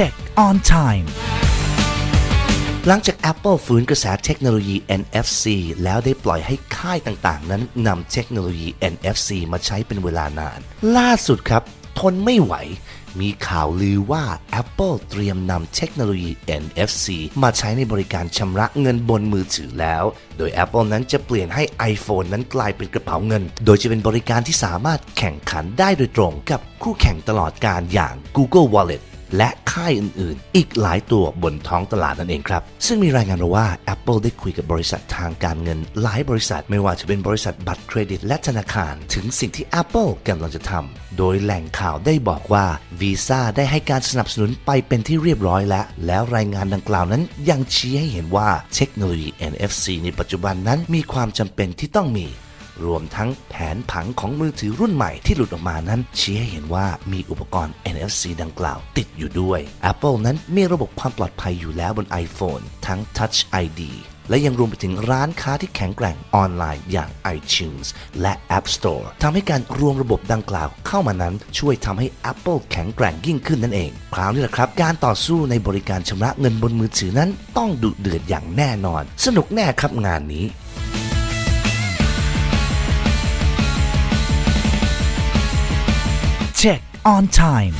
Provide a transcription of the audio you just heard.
Check on time หลังจาก Apple ฟื้นกระแสเทคโนโลยี NFC แล้วได้ปล่อยให้ค่ายต่างๆ นั้นนำเทคโนโลยี NFC มาใช้เป็นเวลานาน ล่าสุดครับ ทนไม่ไหว มีข่าวลือว่า Apple เตรียมนำเทคโนโลยี NFC มาใช้ในบริการชำระเงินบนมือถือแล้ว โดย Apple นั้นจะเปลี่ยนให้ iPhone นั้นกลายเป็นกระเป๋าเงิน โดยจะเป็นบริการที่สามารถแข่งขันได้โดยตรงกับคู่แข่งตลอดการอย่าง Google Wallet และค่ายอื่นๆ อีกหลายตัวบนท้องตลาดนั่นเองครับ ซึ่งมีรายงานมาว่า Apple ได้คุยกับบริษัททางการเงินหลายบริษัท ไม่ว่าจะเป็นบริษัทบัตรเครดิตและธนาคาร ถึงสิ่งที่ Apple กำลังจะทำโดยแหล่งข่าวได้บอกว่า Visa ได้ให้การสนับสนุนไปเป็นที่เรียบร้อยแล้ว แล้วรายงานดังกล่าวนั้นยังชี้ให้เห็นว่าเทคโนโลยี NFC ในปัจจุบันนั้นมีความจำเป็นที่ต้องมี รวมทั้งแผนผังของมือถือรุ่นใหม่ที่หลุดออกมานั้นชี้ให้เห็นว่ามีอุปกรณ์ NFC ดังกล่าวติดอยู่ด้วย Apple นั้นมีระบบความปลอดภัยอยู่แล้วบน iPhone ทั้ง Touch ID และยังรวมไปถึงร้านค้าที่แข็งแกร่งออนไลน์อย่าง iTunes และ App Store ทำให้การรวมระบบดังกล่าวเข้ามานั้น ช่วยทำให้ Apple แข็งแกร่งยิ่งขึ้นนั่นเอง คราวนี้แหละครับ การต่อสู้ในบริการชำระเงินบนมือถือนั้น ต้องดุเดือดอย่างแน่นอน สนุกแน่ครับงานนี้ Check on time